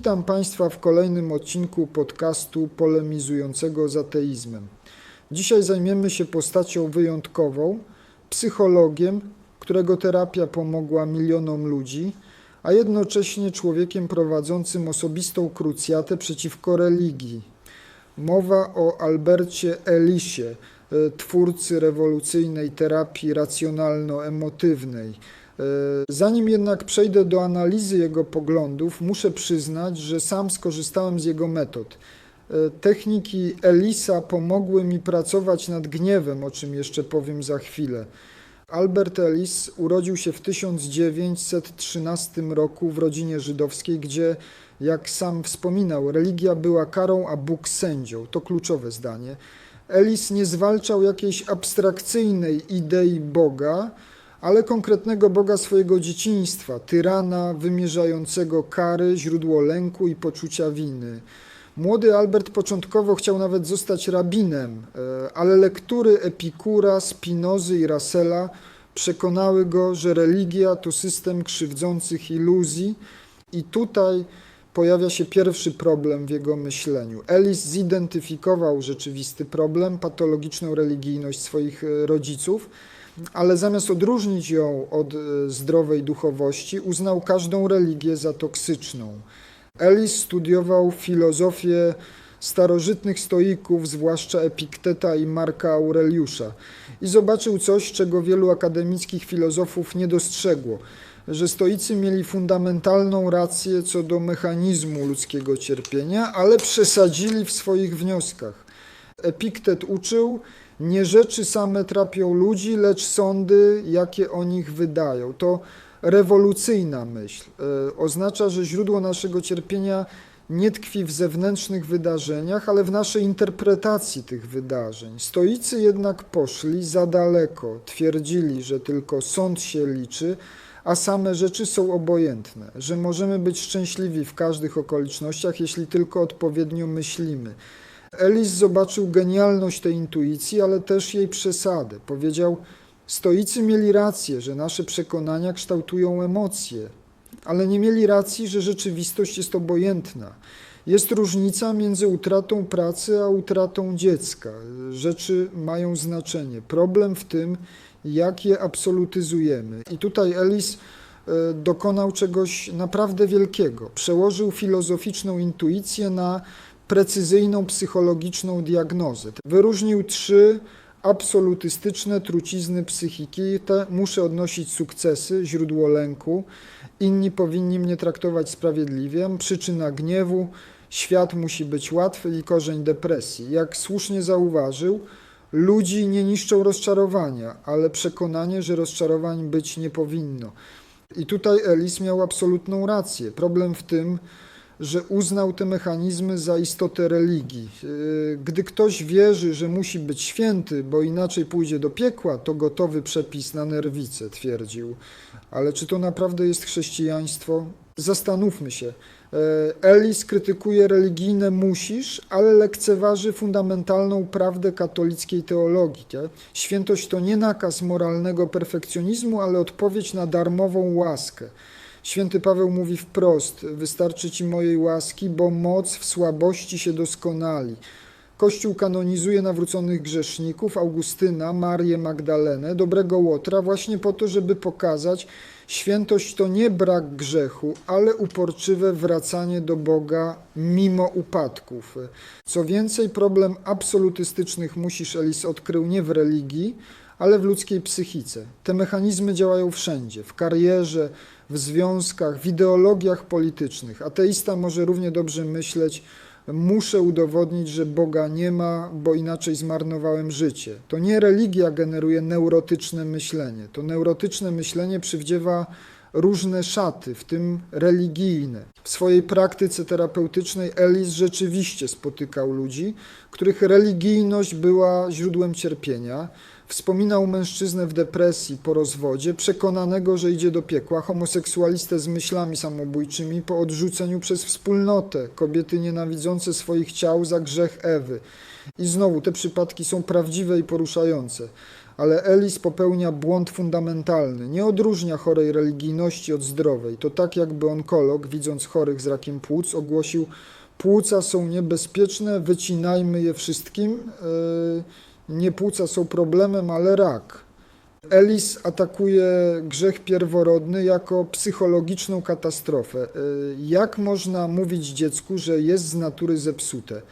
Witam Państwa w kolejnym odcinku podcastu polemizującego z ateizmem. Dzisiaj zajmiemy się postacią wyjątkową, psychologiem, którego terapia pomogła milionom ludzi, a jednocześnie człowiekiem prowadzącym osobistą krucjatę przeciwko religii. Mowa o Albercie Elisie, e, twórcy rewolucyjnej terapii racjonalno-emotywnej. E, Zanim jednak przejdę do analizy jego poglądów, muszę przyznać, że sam skorzystałem z jego metod. E, Techniki Elisa pomogły mi pracować nad gniewem, o czym jeszcze powiem za chwilę. Albert Ellis urodził się w 1913 roku w rodzinie żydowskiej, gdzie, jak sam wspominał, religia była karą, a Bóg sędzią. To kluczowe zdanie. Ellis nie zwalczał jakiejś abstrakcyjnej idei Boga, ale konkretnego Boga swojego dzieciństwa, tyrana wymierzającego kary, źródło lęku i poczucia winy. Młody Albert początkowo chciał nawet zostać rabinem, e, ale lektury Epikura, Spinozy i Russella przekonały go, że religia to system krzywdzących iluzji i tutaj pojawia się pierwszy problem w jego myśleniu. Ellis zidentyfikował rzeczywisty problem, patologiczną religijność swoich e, rodziców, ale zamiast odróżnić ją od e, zdrowej duchowości, uznał każdą religię za toksyczną. Ellis studiował filozofię starożytnych stoików, zwłaszcza Epikteta i Marka Aureliusza, i zobaczył coś, czego wielu akademickich filozofów nie dostrzegło, że stoicy mieli fundamentalną rację co do mechanizmu ludzkiego cierpienia, ale przesadzili w swoich wnioskach. Epiktet uczył, nie rzeczy same trapią ludzi, lecz sądy, jakie o nich wydają. To rewolucyjna myśl. E, Oznacza, że źródło naszego cierpienia nie tkwi w zewnętrznych wydarzeniach, ale w naszej interpretacji tych wydarzeń. Stoicy jednak poszli za daleko, twierdzili, że tylko sąd się liczy, a same rzeczy są obojętne, że możemy być szczęśliwi w każdych okolicznościach, jeśli tylko odpowiednio myślimy. Ellis zobaczył genialność tej intuicji, ale też jej przesadę. Powiedział: Stoicy mieli rację, że nasze przekonania kształtują emocje, ale nie mieli racji, że rzeczywistość jest obojętna. Jest różnica między utratą pracy a utratą dziecka. Rzeczy mają znaczenie. Problem w tym, jak je absolutyzujemy. I tutaj Ellis e, dokonał czegoś naprawdę wielkiego. Przełożył filozoficzną intuicję na precyzyjną psychologiczną diagnozę. Wyróżnił trzy absolutystyczne trucizny psychiki. Te muszę odnosić sukcesy, źródło lęku. Inni powinni mnie traktować sprawiedliwie. Przyczyna gniewu, świat musi być łatwy i korzeń depresji. Jak słusznie zauważył, ludzi nie niszczą rozczarowania, ale przekonanie, że rozczarowań być nie powinno. I tutaj Ellis miał absolutną rację. Problem w tym, że uznał te mechanizmy za istotę religii. Yy, Gdy ktoś wierzy, że musi być święty, bo inaczej pójdzie do piekła, to gotowy przepis na nerwicę, twierdził. Ale czy to naprawdę jest chrześcijaństwo? Zastanówmy się. Ellis krytykuje religijne musisz, ale lekceważy fundamentalną prawdę katolickiej teologii. Świętość to nie nakaz moralnego perfekcjonizmu, ale odpowiedź na darmową łaskę. Święty Paweł mówi wprost: Wystarczy ci mojej łaski, bo moc w słabości się doskonali. Kościół kanonizuje nawróconych grzeszników, Augustyna, Marię Magdalenę, dobrego Łotra, właśnie po to, żeby pokazać, świętość to nie brak grzechu, ale uporczywe wracanie do Boga mimo upadków. Co więcej, problem absolutystycznych musisz Elis odkrył nie w religii, ale w ludzkiej psychice. Te mechanizmy działają wszędzie w karierze, w związkach, w ideologiach politycznych. Ateista może równie dobrze myśleć, muszę udowodnić, że Boga nie ma, bo inaczej zmarnowałem życie. To nie religia generuje neurotyczne myślenie. To neurotyczne myślenie przywdziewa różne szaty, w tym religijne. W swojej praktyce terapeutycznej Ellis rzeczywiście spotykał ludzi, których religijność była źródłem cierpienia. Wspominał mężczyznę w depresji po rozwodzie, przekonanego, że idzie do piekła, homoseksualistę z myślami samobójczymi po odrzuceniu przez wspólnotę, kobiety nienawidzące swoich ciał za grzech Ewy. I znowu te przypadki są prawdziwe i poruszające. Ale Elis popełnia błąd fundamentalny. Nie odróżnia chorej religijności od zdrowej. To tak, jakby onkolog, widząc chorych z rakiem płuc, ogłosił: Płuca są niebezpieczne, wycinajmy je wszystkim. Yy, nie płuca są problemem, ale rak. Elis atakuje grzech pierworodny jako psychologiczną katastrofę. Yy, Jak można mówić dziecku, że jest z natury zepsute?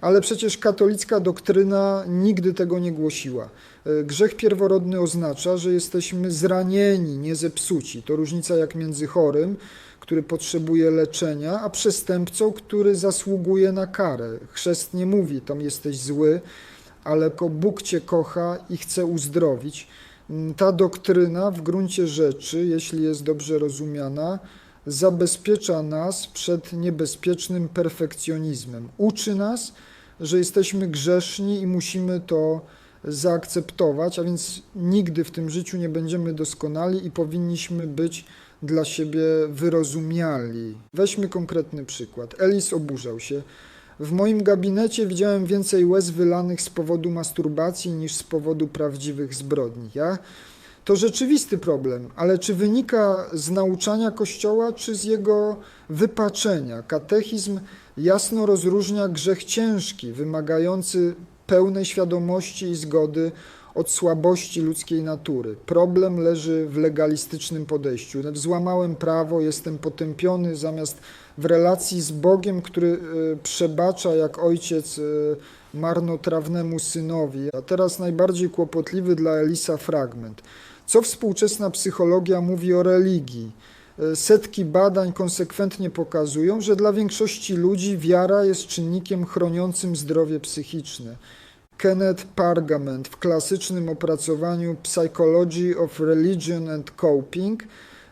Ale przecież katolicka doktryna nigdy tego nie głosiła. Yy, Grzech pierworodny oznacza, że jesteśmy zranieni, nie zepsuci. To różnica jak między chorym, który potrzebuje leczenia, a przestępcą, który zasługuje na karę. Chrzest nie mówi, tam jesteś zły, ale Bóg cię kocha i chce uzdrowić. Mm, Ta doktryna w gruncie rzeczy, jeśli jest dobrze rozumiana, zabezpiecza nas przed niebezpiecznym perfekcjonizmem. Uczy nas, że jesteśmy grzeszni i musimy to zaakceptować, a więc nigdy w tym życiu nie będziemy doskonali i powinniśmy być dla siebie wyrozumiali. Weźmy konkretny przykład. Elis oburzał się. W moim gabinecie widziałem więcej łez wylanych z powodu masturbacji niż z powodu prawdziwych zbrodni. Ja? To rzeczywisty problem, ale czy wynika z nauczania Kościoła, czy z jego wypaczenia? Katechizm jasno rozróżnia grzech ciężki, wymagający pełnej świadomości i zgody od słabości ludzkiej natury. Problem leży w legalistycznym podejściu. Złamałem prawo, jestem potępiony, zamiast w relacji z Bogiem, który e, przebacza jak ojciec e, marnotrawnemu synowi. A teraz najbardziej kłopotliwy dla Elisa fragment. Co współczesna psychologia mówi o religii? E, Setki badań konsekwentnie pokazują, że dla większości ludzi wiara jest czynnikiem chroniącym zdrowie psychiczne. Kenneth Pargament w klasycznym opracowaniu Psychology of Religion and Coping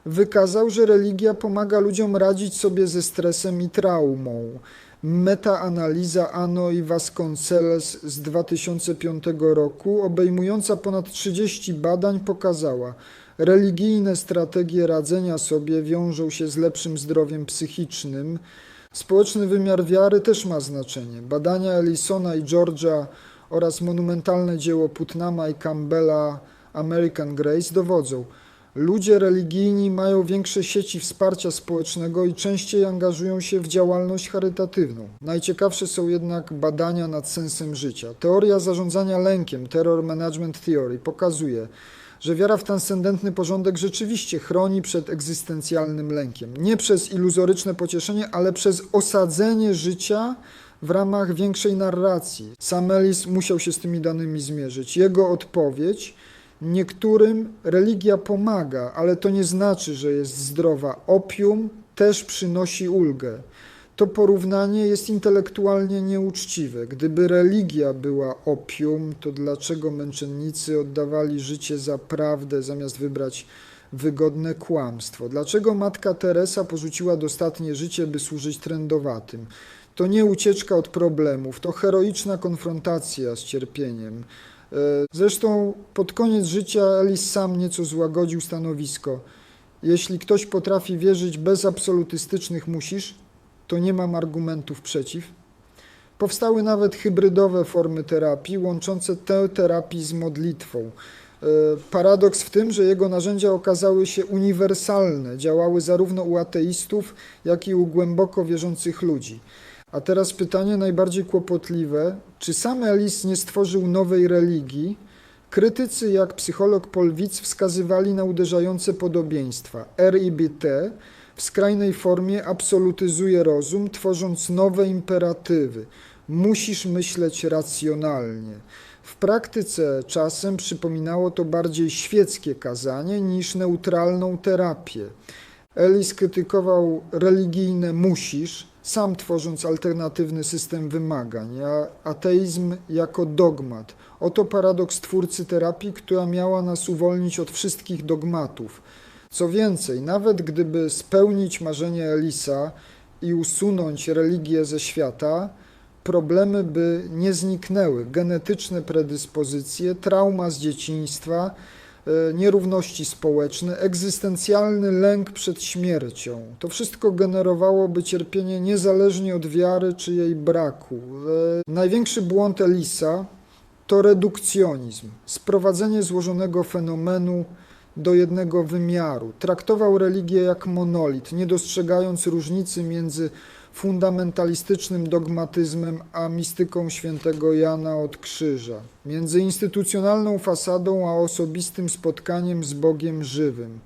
wykazał, że religia pomaga ludziom radzić sobie ze stresem i traumą. Metaanaliza Ano i Vasconceles z 2005 roku, obejmująca ponad 30 badań, pokazała, religijne strategie radzenia sobie wiążą się z lepszym zdrowiem psychicznym. Społeczny wymiar wiary też ma znaczenie. Badania Ellisona i George'a oraz monumentalne dzieło Putnama i Campbella American Grace dowodzą, ludzie religijni mają większe sieci wsparcia społecznego i częściej angażują się w działalność charytatywną. Najciekawsze są jednak badania nad sensem życia. Teoria zarządzania lękiem, Terror Management Theory, pokazuje, że wiara w transcendentny porządek rzeczywiście chroni przed egzystencjalnym lękiem. Nie przez iluzoryczne pocieszenie, ale przez osadzenie życia w ramach większej narracji. Sam Ellis musiał się z tymi danymi zmierzyć. Jego odpowiedź niektórym religia pomaga, ale to nie znaczy, że jest zdrowa. Opium też przynosi ulgę. To porównanie jest intelektualnie nieuczciwe. Gdyby religia była opium, to dlaczego męczennicy oddawali życie za prawdę zamiast wybrać wygodne kłamstwo? Dlaczego matka Teresa porzuciła dostatnie życie, by służyć trędowatym? To nie ucieczka od problemów, to heroiczna konfrontacja z cierpieniem. E, Zresztą pod koniec życia Elis sam nieco złagodził stanowisko. Jeśli ktoś potrafi wierzyć bez absolutystycznych musisz, to nie mam argumentów przeciw. Powstały nawet hybrydowe formy terapii, łączące tę terapię z modlitwą. E, Paradoks w tym, że jego narzędzia okazały się uniwersalne, działały zarówno u ateistów, jak i u głęboko wierzących ludzi. A teraz pytanie najbardziej kłopotliwe: czy sam Elis nie stworzył nowej religii? Krytycy, jak psycholog Paul Witz, wskazywali na uderzające podobieństwa. RIBT w skrajnej formie absolutyzuje rozum, tworząc nowe imperatywy. Musisz myśleć racjonalnie. W praktyce czasem przypominało to bardziej świeckie kazanie niż neutralną terapię. Ellis krytykował religijne musisz, sam tworząc alternatywny system wymagań, a ateizm jako dogmat. Oto paradoks twórcy terapii, która miała nas uwolnić od wszystkich dogmatów. Co więcej, nawet gdyby spełnić marzenie Elisa i usunąć religię ze świata, problemy by nie zniknęły. Genetyczne predyspozycje, trauma z dzieciństwa, nierówności społeczne, egzystencjalny lęk przed śmiercią. To wszystko generowałoby cierpienie niezależnie od wiary czy jej braku. E, Największy błąd Elisa to redukcjonizm, sprowadzenie złożonego fenomenu do jednego wymiaru. Traktował religię jak monolit, nie dostrzegając różnicy między fundamentalistycznym dogmatyzmem a mistyką świętego Jana od Krzyża, między instytucjonalną fasadą a osobistym spotkaniem z Bogiem żywym.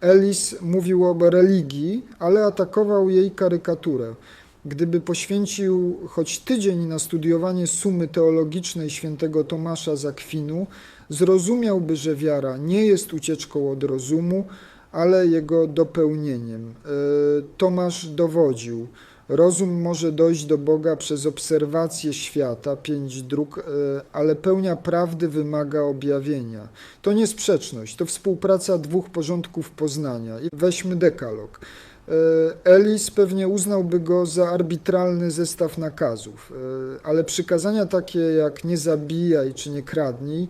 Ellis mówił o religii, ale atakował jej karykaturę. Gdyby poświęcił choć tydzień na studiowanie sumy teologicznej świętego Tomasza z Akwinu, zrozumiałby, że wiara nie jest ucieczką od rozumu, ale jego dopełnieniem. E, Tomasz dowodził, rozum może dojść do Boga przez obserwację świata, pięć dróg, e, ale pełnia prawdy wymaga objawienia. To nie sprzeczność, to współpraca dwóch porządków poznania. Weźmy dekalog. E, Elis pewnie uznałby go za arbitralny zestaw nakazów, e, ale przykazania takie jak nie zabijaj czy nie kradnij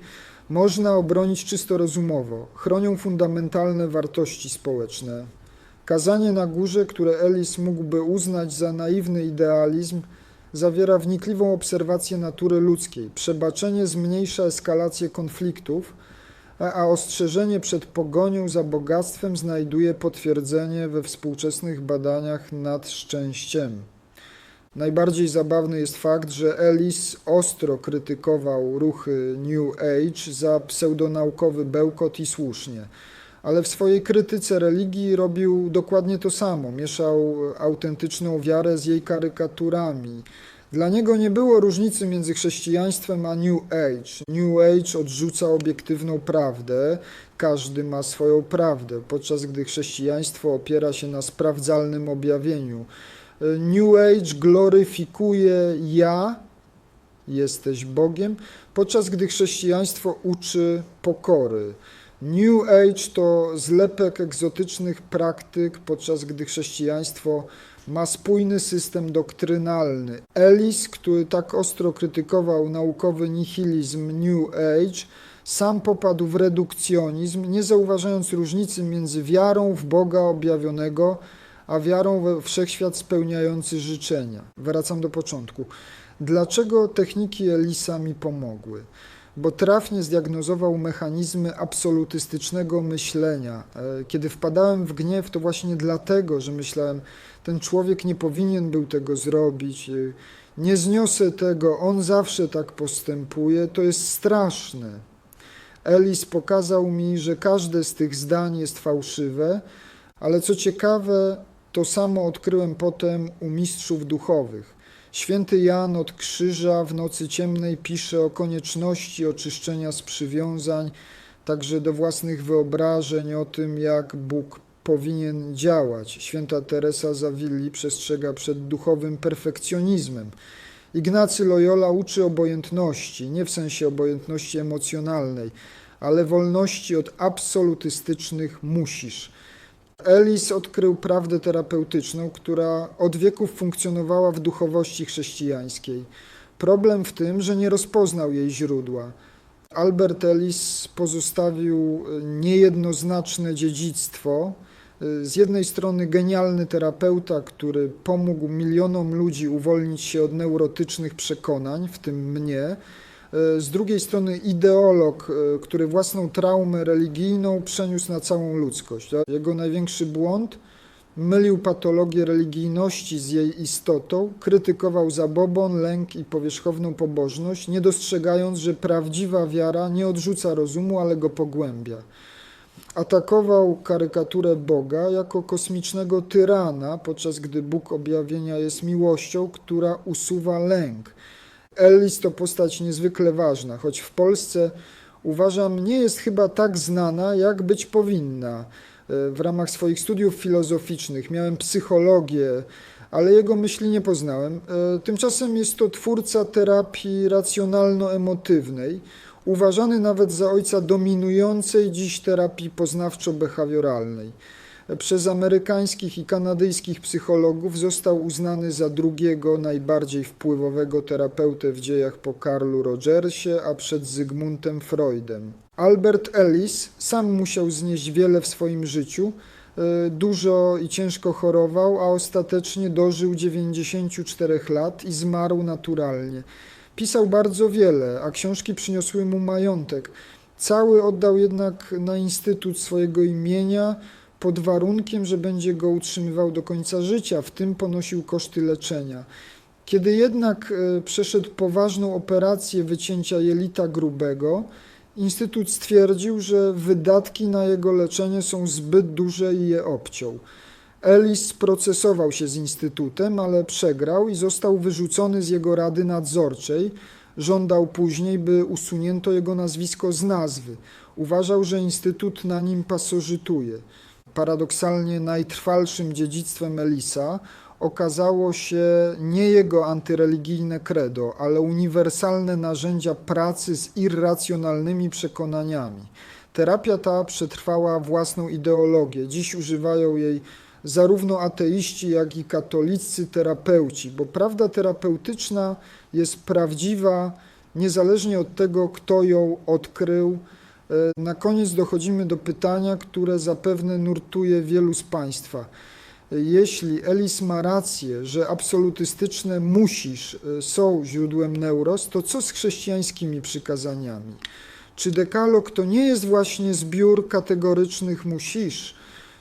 można obronić czysto rozumowo. Chronią fundamentalne wartości społeczne. Kazanie na górze, które Ellis mógłby uznać za naiwny idealizm, zawiera wnikliwą obserwację natury ludzkiej. Przebaczenie zmniejsza eskalację konfliktów, a ostrzeżenie przed pogonią za bogactwem znajduje potwierdzenie we współczesnych badaniach nad szczęściem. Najbardziej zabawny jest fakt, że Ellis ostro krytykował ruchy New Age za pseudonaukowy bełkot i słusznie, ale w swojej krytyce religii robił dokładnie to samo, mieszał autentyczną wiarę z jej karykaturami. Dla niego nie było różnicy między chrześcijaństwem a New Age. New Age odrzuca obiektywną prawdę, każdy ma swoją prawdę, podczas gdy chrześcijaństwo opiera się na sprawdzalnym objawieniu. New Age gloryfikuje ja, jesteś Bogiem, podczas gdy chrześcijaństwo uczy pokory. New Age to zlepek egzotycznych praktyk, podczas gdy chrześcijaństwo ma spójny system doktrynalny. Ellis, który tak ostro krytykował naukowy nihilizm New Age, sam popadł w redukcjonizm, nie zauważając różnicy między wiarą w Boga objawionego, a wiarą we wszechświat spełniający życzenia. Wracam do początku. Dlaczego techniki Elisa mi pomogły? Bo trafnie zdiagnozował mechanizmy absolutystycznego myślenia. E, Kiedy wpadałem w gniew, to właśnie dlatego, że myślałem, ten człowiek nie powinien był tego zrobić, e, nie zniosę tego, on zawsze tak postępuje, to jest straszne. Elis pokazał mi, że każde z tych zdań jest fałszywe, ale co ciekawe, to samo odkryłem potem u mistrzów duchowych. Święty Jan od krzyża w nocy ciemnej pisze o konieczności oczyszczenia z przywiązań, także do własnych wyobrażeń o tym, jak Bóg powinien działać. Święta Teresa Zawilli przestrzega przed duchowym perfekcjonizmem. Ignacy Loyola uczy obojętności, nie w sensie obojętności emocjonalnej, ale wolności od absolutystycznych musisz. Ellis odkrył prawdę terapeutyczną, która od wieków funkcjonowała w duchowości chrześcijańskiej. Problem w tym, że nie rozpoznał jej źródła. Albert Ellis pozostawił niejednoznaczne dziedzictwo. Z jednej strony genialny terapeuta, który pomógł milionom ludzi uwolnić się od neurotycznych przekonań, w tym mnie. Z drugiej strony ideolog, e, który własną traumę religijną przeniósł na całą ludzkość. Jego największy błąd mylił patologię religijności z jej istotą, krytykował zabobon, lęk i powierzchowną pobożność, nie dostrzegając, że prawdziwa wiara nie odrzuca rozumu, ale go pogłębia. Atakował karykaturę Boga jako kosmicznego tyrana, podczas gdy Bóg objawienia jest miłością, która usuwa lęk. Ellis to postać niezwykle ważna, choć w Polsce uważam nie jest chyba tak znana, jak być powinna. E, W ramach swoich studiów filozoficznych miałem psychologię, ale jego myśli nie poznałem. E, Tymczasem jest to twórca terapii racjonalno-emotywnej, uważany nawet za ojca dominującej dziś terapii poznawczo-behawioralnej. Przez amerykańskich i kanadyjskich psychologów został uznany za drugiego najbardziej wpływowego terapeutę w dziejach po Karlu Rogersie, a przed Zygmuntem Freudem. Albert Ellis sam musiał znieść wiele w swoim życiu, e, dużo i ciężko chorował, a ostatecznie dożył 94 lat i zmarł naturalnie. Pisał bardzo wiele, a książki przyniosły mu majątek. Cały oddał jednak na instytut swojego imienia pod warunkiem, że będzie go utrzymywał do końca życia, w tym ponosił koszty leczenia. Kiedy jednak e, przeszedł poważną operację wycięcia jelita grubego, Instytut stwierdził, że wydatki na jego leczenie są zbyt duże i je obciął. Ellis procesował się z Instytutem, ale przegrał i został wyrzucony z jego rady nadzorczej. Żądał później, by usunięto jego nazwisko z nazwy. Uważał, że Instytut na nim pasożytuje. Paradoksalnie najtrwalszym dziedzictwem Ellisa okazało się nie jego antyreligijne credo, ale uniwersalne narzędzia pracy z irracjonalnymi przekonaniami. Terapia ta przetrwała własną ideologię. Dziś używają jej zarówno ateiści, jak i katolicy terapeuci, bo prawda terapeutyczna jest prawdziwa niezależnie od tego, kto ją odkrył. E, Na koniec dochodzimy do pytania, które zapewne nurtuje wielu z Państwa. Jeśli Elis ma rację, że absolutystyczne musisz e, są źródłem neuros, to co z chrześcijańskimi przykazaniami? Czy dekalog to nie jest właśnie zbiór kategorycznych musisz?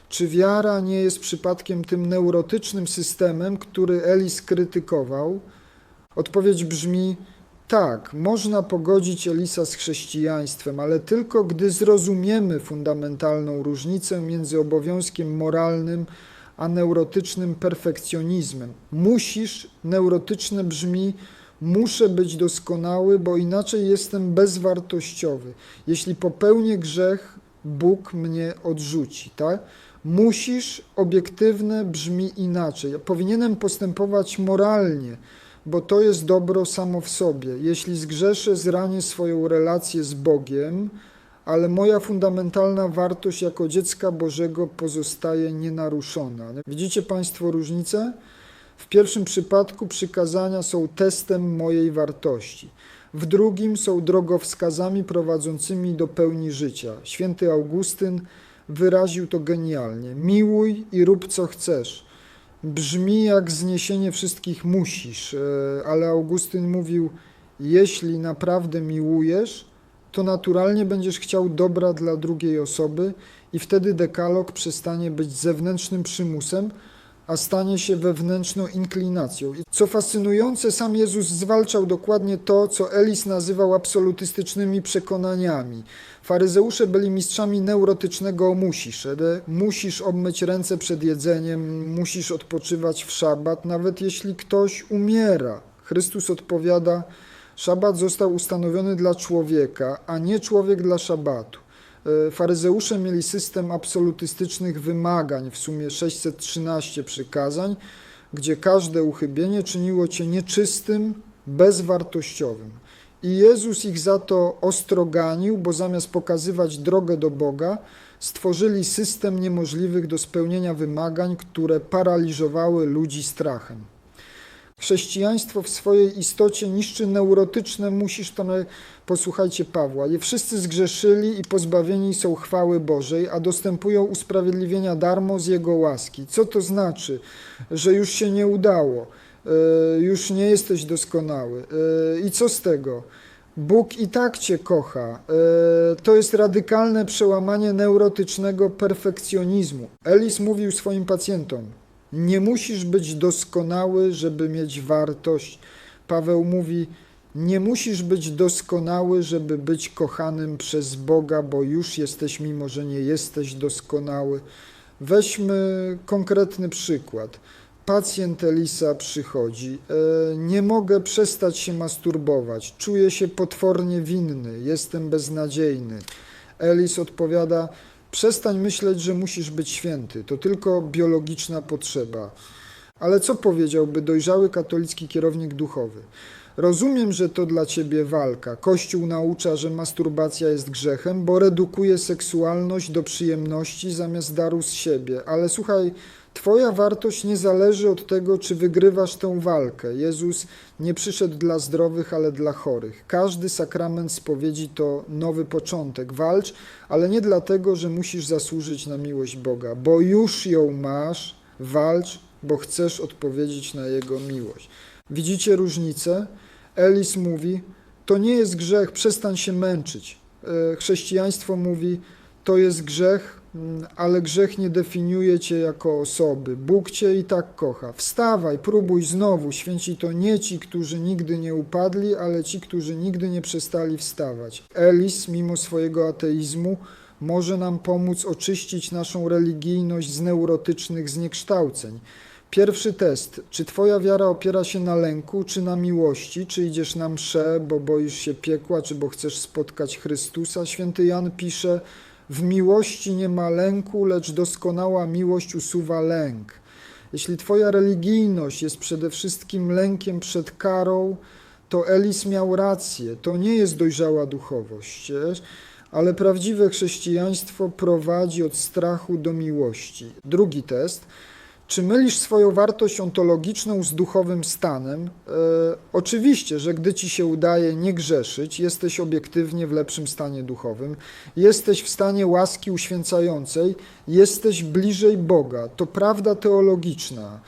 Czy wiara nie jest przypadkiem tym neurotycznym systemem, który Elis krytykował? Odpowiedź brzmi: tak, można pogodzić Elisa z chrześcijaństwem, ale tylko gdy zrozumiemy fundamentalną różnicę między obowiązkiem moralnym a neurotycznym perfekcjonizmem. Musisz, neurotyczne brzmi, muszę być doskonały, bo inaczej jestem bezwartościowy. Jeśli popełnię grzech, Bóg mnie odrzuci, tak? Musisz, obiektywne brzmi inaczej. Powinienem postępować moralnie, bo to jest dobro samo w sobie. Jeśli zgrzeszę, zranię swoją relację z Bogiem, ale moja fundamentalna wartość jako dziecka Bożego pozostaje nienaruszona. Widzicie Państwo różnicę? W pierwszym przypadku przykazania są testem mojej wartości. W drugim są drogowskazami prowadzącymi do pełni życia. Święty Augustyn wyraził to genialnie. Miłuj i rób co chcesz. Brzmi jak zniesienie wszystkich musisz, e, ale Augustyn mówił: Jeśli naprawdę miłujesz, to naturalnie będziesz chciał dobra dla drugiej osoby, i wtedy dekalog przestanie być zewnętrznym przymusem, a stanie się wewnętrzną inklinacją. I Co fascynujące, sam Jezus zwalczał dokładnie to, co Elis nazywał absolutystycznymi przekonaniami. Faryzeusze byli mistrzami neurotycznego musisz. Musisz obmyć ręce przed jedzeniem, musisz odpoczywać w szabat, nawet jeśli ktoś umiera. Chrystus odpowiada, szabat został ustanowiony dla człowieka, a nie człowiek dla szabatu. E, Faryzeusze mieli system absolutystycznych wymagań, w sumie 613 przykazań, gdzie każde uchybienie czyniło cię nieczystym, bezwartościowym. I Jezus ich za to ostroganił, bo zamiast pokazywać drogę do Boga, stworzyli system niemożliwych do spełnienia wymagań, które paraliżowały ludzi strachem. Chrześcijaństwo w swojej istocie niszczy neurotyczne, musisz na- posłuchajcie Pawła, je wszyscy zgrzeszyli i pozbawieni są chwały Bożej, a dostępują usprawiedliwienia darmo z Jego łaski. Co to znaczy? Że już się nie udało, e, już nie jesteś doskonały. E, I co z tego? Bóg i tak Cię kocha. E, To jest radykalne przełamanie neurotycznego perfekcjonizmu. Elis mówił swoim pacjentom, nie musisz być doskonały, żeby mieć wartość. Paweł mówi, nie musisz być doskonały, żeby być kochanym przez Boga, bo już jesteś, mimo że nie jesteś doskonały. Weźmy konkretny przykład. Pacjent Elisa przychodzi. E, nie mogę przestać się masturbować. Czuję się potwornie winny. Jestem beznadziejny. Elis odpowiada: Przestań myśleć, że musisz być święty. To tylko biologiczna potrzeba. Ale co powiedziałby dojrzały katolicki kierownik duchowy? Rozumiem, że to dla ciebie walka. Kościół naucza, że masturbacja jest grzechem, bo redukuje seksualność do przyjemności zamiast daru z siebie. Ale słuchaj, Twoja wartość nie zależy od tego, czy wygrywasz tę walkę. Jezus nie przyszedł dla zdrowych, ale dla chorych. Każdy sakrament spowiedzi to nowy początek. Walcz, ale nie dlatego, że musisz zasłużyć na miłość Boga, bo już ją masz. Walcz, bo chcesz odpowiedzieć na Jego miłość. Widzicie różnicę? Elis mówi: To nie jest grzech, przestań się męczyć. E, Chrześcijaństwo mówi: To jest grzech, ale grzech nie definiuje cię jako osoby. Bóg cię i tak kocha. Wstawaj, próbuj znowu. Święci to nie ci, którzy nigdy nie upadli, ale ci, którzy nigdy nie przestali wstawać. Elis, mimo swojego ateizmu, może nam pomóc oczyścić naszą religijność z neurotycznych zniekształceń. Pierwszy test. Czy Twoja wiara opiera się na lęku, czy na miłości? Czy idziesz na mszę, bo boisz się piekła, czy bo chcesz spotkać Chrystusa? Święty Jan pisze: W miłości nie ma lęku, lecz doskonała miłość usuwa lęk. Jeśli Twoja religijność jest przede wszystkim lękiem przed karą, to Elis miał rację. To nie jest dojrzała duchowość. Ale prawdziwe chrześcijaństwo prowadzi od strachu do miłości. Drugi test. Czy mylisz swoją wartość ontologiczną z duchowym stanem? E, oczywiście, że gdy ci się udaje nie grzeszyć, jesteś obiektywnie w lepszym stanie duchowym, jesteś w stanie łaski uświęcającej, jesteś bliżej Boga. To prawda teologiczna.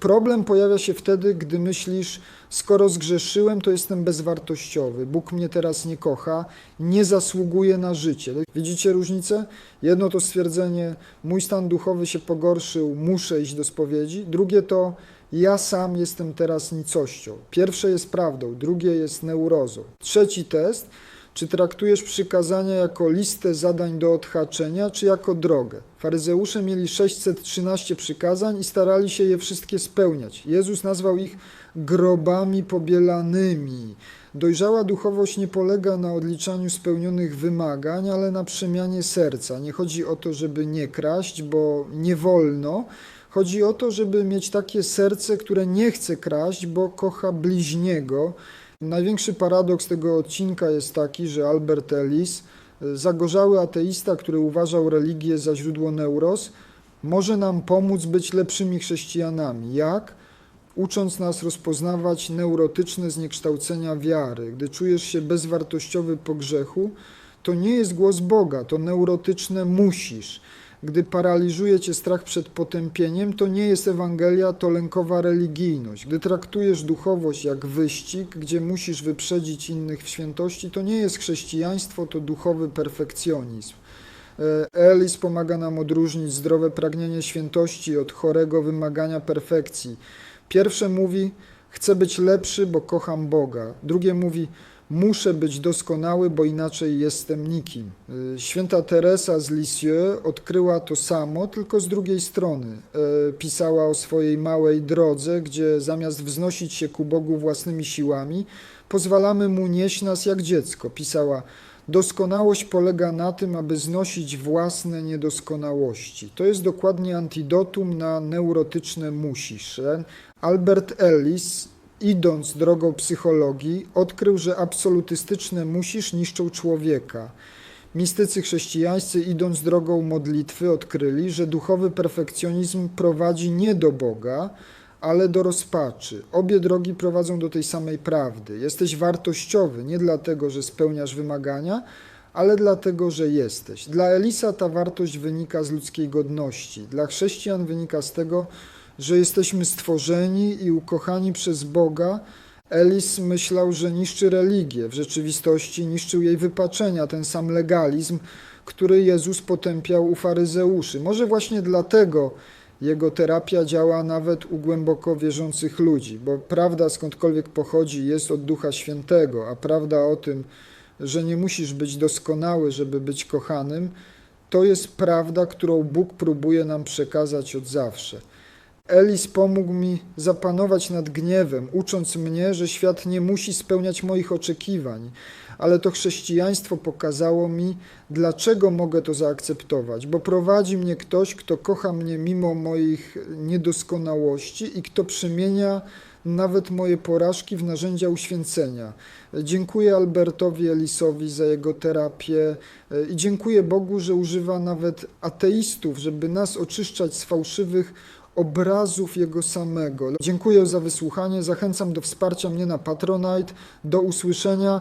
Problem pojawia się wtedy, gdy myślisz, skoro zgrzeszyłem, to jestem bezwartościowy, Bóg mnie teraz nie kocha, nie zasługuje na życie. Widzicie różnicę? Jedno to stwierdzenie, mój stan duchowy się pogorszył, muszę iść do spowiedzi. Drugie to, ja sam jestem teraz nicością. Pierwsze jest prawdą, drugie jest neurozą. Trzeci test, czy traktujesz przykazania jako listę zadań do odhaczenia, czy jako drogę? Faryzeusze mieli 613 przykazań i starali się je wszystkie spełniać. Jezus nazwał ich grobami pobielanymi. Dojrzała duchowość nie polega na odliczaniu spełnionych wymagań, ale na przemianie serca. Nie chodzi o to, żeby nie kraść, bo nie wolno. Chodzi o to, żeby mieć takie serce, które nie chce kraść, bo kocha bliźniego. Największy paradoks tego odcinka jest taki, że Albert Ellis, zagorzały ateista, który uważał religię za źródło neuros, może nam pomóc być lepszymi chrześcijanami. Jak? Ucząc nas rozpoznawać neurotyczne zniekształcenia wiary. Gdy czujesz się bezwartościowy po grzechu, to nie jest głos Boga, to neurotyczne musisz. Gdy paraliżuje cię strach przed potępieniem, to nie jest Ewangelia, to lękowa religijność. Gdy traktujesz duchowość jak wyścig, gdzie musisz wyprzedzić innych w świętości, to nie jest chrześcijaństwo, to duchowy perfekcjonizm. E, Elis pomaga nam odróżnić zdrowe pragnienie świętości od chorego wymagania perfekcji. Pierwsze mówi, chcę być lepszy, bo kocham Boga. Drugie mówi, muszę być doskonały, bo inaczej jestem nikim. Y, Święta Teresa z Lisieux odkryła to samo, tylko z drugiej strony. Y, Pisała o swojej małej drodze, gdzie zamiast wznosić się ku Bogu własnymi siłami, pozwalamy Mu nieść nas jak dziecko. Pisała, doskonałość polega na tym, aby znosić własne niedoskonałości. To jest dokładnie antidotum na neurotyczne musisz. Albert Ellis idąc drogą psychologii, odkrył, że absolutystyczne musisz niszczą człowieka. Mistycy chrześcijańscy, idąc drogą modlitwy, odkryli, że duchowy perfekcjonizm prowadzi nie do Boga, ale do rozpaczy. Obie drogi prowadzą do tej samej prawdy. Jesteś wartościowy nie dlatego, że spełniasz wymagania, ale dlatego, że jesteś. Dla Elisa ta wartość wynika z ludzkiej godności. Dla chrześcijan wynika z tego, że jesteśmy stworzeni i ukochani przez Boga, Elis myślał, że niszczy religię. W rzeczywistości niszczył jej wypaczenia, ten sam legalizm, który Jezus potępiał u faryzeuszy. Może właśnie dlatego jego terapia działa nawet u głęboko wierzących ludzi, bo prawda skądkolwiek pochodzi jest od Ducha Świętego, a prawda o tym, że nie musisz być doskonały, żeby być kochanym, to jest prawda, którą Bóg próbuje nam przekazać od zawsze. Elis pomógł mi zapanować nad gniewem, ucząc mnie, że świat nie musi spełniać moich oczekiwań, ale to chrześcijaństwo pokazało mi, dlaczego mogę to zaakceptować, bo prowadzi mnie ktoś, kto kocha mnie mimo moich niedoskonałości i kto przemienia nawet moje porażki w narzędzia uświęcenia. Dziękuję Albertowi Elisowi za jego terapię e, i dziękuję Bogu, że używa nawet ateistów, żeby nas oczyszczać z fałszywych obrazów Jego samego. Dziękuję za wysłuchanie, zachęcam do wsparcia mnie na Patronite. Do usłyszenia.